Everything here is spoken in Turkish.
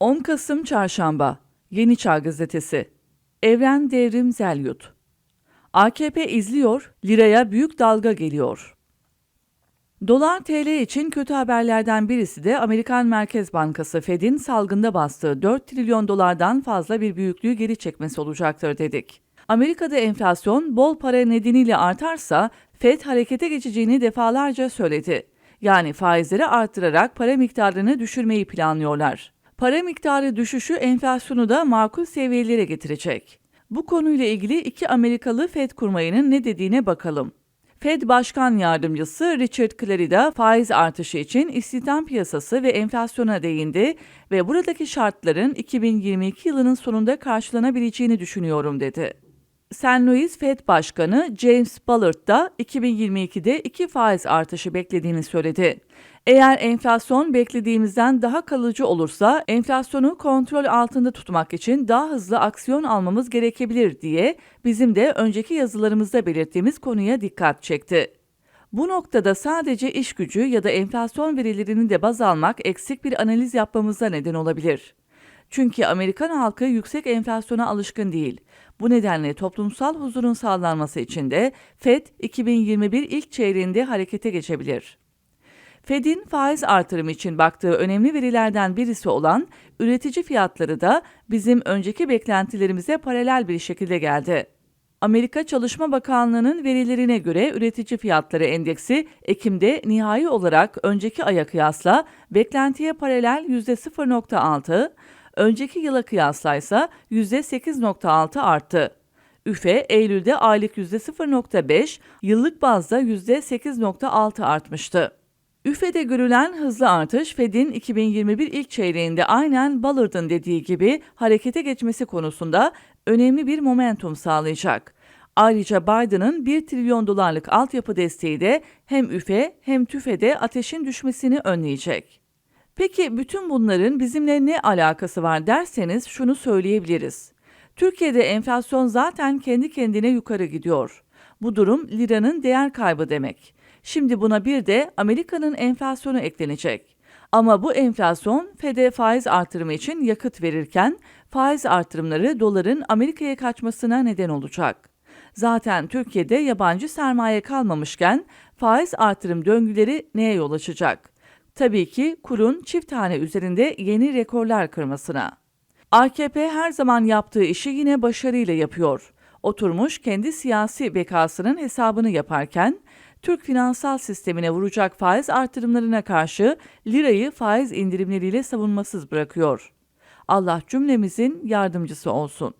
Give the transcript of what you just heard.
10 Kasım Çarşamba Yeni Çağ Gazetesi Evren Devrim Zelyut AKP izliyor, liraya büyük dalga geliyor. Dolar TL için kötü haberlerden birisi de Amerikan Merkez Bankası Fed'in salgında bastığı 4 trilyon dolardan fazla bir büyüklüğü geri çekmesi olacaktır dedik. Amerika'da enflasyon bol para nedeniyle artarsa Fed harekete geçeceğini defalarca söyledi. Yani faizleri arttırarak para miktarını düşürmeyi planlıyorlar. Para miktarı düşüşü enflasyonu da makul seviyelere getirecek. Bu konuyla ilgili iki Amerikalı Fed kurmayının ne dediğine bakalım. Fed Başkan Yardımcısı Richard Clarida faiz artışı için istihdam piyasası ve enflasyona değindi ve buradaki şartların 2022 yılının sonunda karşılanabileceğini düşünüyorum dedi. St. Louis Fed Başkanı James Bullard da 2022'de iki faiz artışı beklediğini söyledi. Eğer enflasyon beklediğimizden daha kalıcı olursa enflasyonu kontrol altında tutmak için daha hızlı aksiyon almamız gerekebilir diye bizim de önceki yazılarımızda belirttiğimiz konuya dikkat çekti. Bu noktada sadece iş gücü ya da enflasyon verilerini de baz almak eksik bir analiz yapmamıza neden olabilir. Çünkü Amerikan halkı yüksek enflasyona alışkın değil. Bu nedenle toplumsal huzurun sağlanması için de FED 2021 ilk çeyreğinde harekete geçebilir. Fed'in faiz artırımı için baktığı önemli verilerden birisi olan üretici fiyatları da bizim önceki beklentilerimize paralel bir şekilde geldi. Amerika Çalışma Bakanlığı'nın verilerine göre üretici fiyatları endeksi Ekim'de nihai olarak önceki aya kıyasla beklentiye paralel %0.6, önceki yıla kıyasla ise %8.6 arttı. Üfe Eylül'de aylık %0.5, yıllık bazda %8.6 artmıştı. Üfe'de görülen hızlı artış Fed'in 2021 ilk çeyreğinde aynen Ballard'ın dediği gibi harekete geçmesi konusunda önemli bir momentum sağlayacak. Ayrıca Biden'ın 1 trilyon dolarlık altyapı desteği de hem üfe hem tüfede ateşin düşmesini önleyecek. Peki bütün bunların bizimle ne alakası var derseniz şunu söyleyebiliriz. Türkiye'de enflasyon zaten kendi kendine yukarı gidiyor. Bu durum liranın değer kaybı demek. Şimdi buna bir de Amerika'nın enflasyonu eklenecek. Ama bu enflasyon FED'e faiz artırımı için yakıt verirken faiz artırımları doların Amerika'ya kaçmasına neden olacak. Zaten Türkiye'de yabancı sermaye kalmamışken faiz artırım döngüleri neye yol açacak? Tabii ki kurun çift tane üzerinde yeni rekorlar kırmasına. AKP her zaman yaptığı işi yine başarıyla yapıyor. Oturmuş kendi siyasi bekasının hesabını yaparken Türk finansal sistemine vuracak faiz artırımlarına karşı lirayı faiz indirimleriyle savunmasız bırakıyor. Allah cümlemizin yardımcısı olsun.